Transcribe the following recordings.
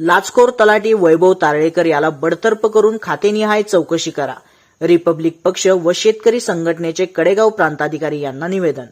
लाचखोर तलाठी वैभव तारळेकर याला बडतर्फ करून खातेनिहाय चौकशी करा. रिपब्लिक पक्ष व शेतकरी संघटनेचे कडेगाव प्रांताधिकारी यांना निवेदन.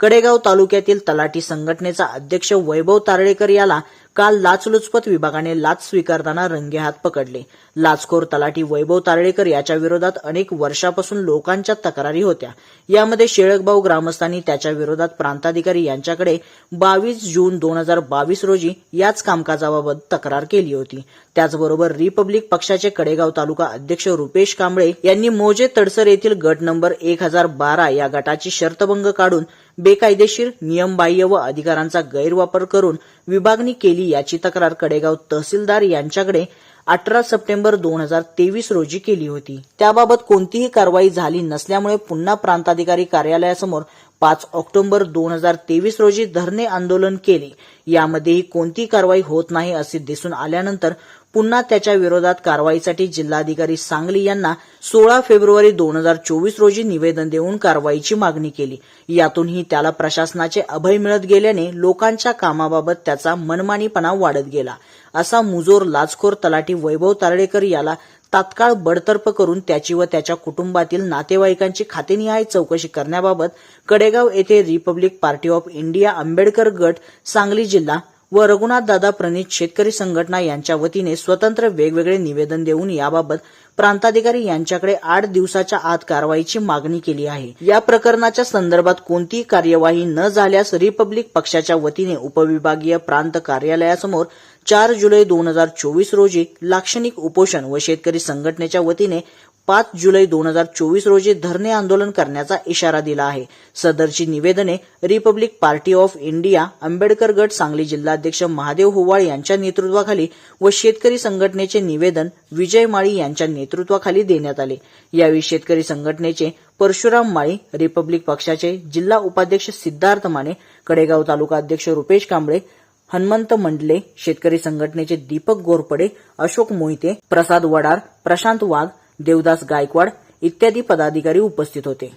कडेगाव तालुक्यातील तलाठी संघटनेचा अध्यक्ष वैभव तारळेकर याला काल लाचलुचपत विभागाने लाच स्वीकारताना रंगेहात पकडले. लाचखोर तलाठी वैभव तारळेकर याच्या विरोधात अनेक वर्षापासून लोकांच्या तक्रारी होत्या. यामध्ये शेळकभाऊ ग्रामस्थांनी त्याच्या विरोधात प्रांताधिकारी यांच्याकडे बावीस जून दोन हजार बावीस रोजी याच कामकाजाबाबत तक्रार केली होती. त्याचबरोबर रिपब्लिक पक्षाचे कडेगाव तालुका अध्यक्ष रुपेश कांबळे यांनी मोजे तडसर येथील गट नंबर एक हजार बारा या गटाची शर्तभंग काढून बेकायदेशीर नियमबाह्य व अधिकारांचा गैरवापर करून विभागणी केली याची तक्रार कडेगाव तहसीलदार यांच्याकडे अठरा सप्टेंबर दोन हजार तेवीस रोजी केली होती. त्याबाबत कोणतीही कारवाई झाली नसल्यामुळे पुन्हा प्रांताधिकारी कार्यालयासमोर पाच ऑक्टोबर दोन हजार तेवीस रोजी धरणे आंदोलन केले. यामध्येही कोणतीही कारवाई होत नाही असे दिसून आल्यानंतर पुन्हा त्याच्या विरोधात कारवाईसाठी जिल्हाधिकारी सांगली यांना सोळा फेब्रुवारी दोन हजार चोवीस रोजी निवेदन देऊन कारवाईची मागणी केली. यातूनही त्याला प्रशासनाचे अभय मिळत गेल्याने लोकांच्या कामाबाबत त्याचा मनमानीपणा वाढत गेला. असा मुजोर लाचखोर तलाठी वैभव तारडेकर याला तात्काळ बडतर्फ करून त्याची व त्याच्या कुटुंबातील नातेवाईकांची खातेनिहाय चौकशी करण्याबाबत कडेगाव येथे Republic Party of India Ambedkar गट सांगली जिल्हा व रघुनाथ दादा प्रणित शेतकरी संघटना यांच्या वतीने स्वतंत्र वेगवेगळे निवेदन देऊन याबाबत प्रांताधिकारी यांच्याकडे आठ दिवसाच्या आत कारवाईची मागणी केली आहे. या प्रकरणाच्या संदर्भात कोणतीही कार्यवाही न झाल्यास रिपब्लिक पक्षाच्या वतीने उपविभागीय प्रांत कार्यालयासमोर चार जुलै दोन हजार चोवीस रोजी लाक्षणिक उपोषण व शेतकरी संघटनेच्या वतीने पाच जुलै दोन हजार चोवीस रोजी धरणे आंदोलन करण्याचा इशारा दिला आहे. सदरची निवेदने Republic Party of India Ambedkar गट सांगली जिल्हाध्यक्ष महादेव होवाळ यांच्या नेतृत्वाखाली व शेतकरी संघटनेचे निवेदन विजय माळी यांच्या नेतृत्वाखाली देण्यात आले. यावेळी शेतकरी संघटनेचे परशुराम माळी रिपब्लिक पक्षाचे जिल्हा उपाध्यक्ष सिद्धार्थ माने कडेगाव तालुका अध्यक्ष रुपेश कांबळे हनुमंत मंडले शेतकरी संघटनेचे दीपक गोरपडे अशोक मोहिते प्रसाद वडार प्रशांत वाघ देवदास गायकवाड इत्यादी पदाधिकारी उपस्थित होते.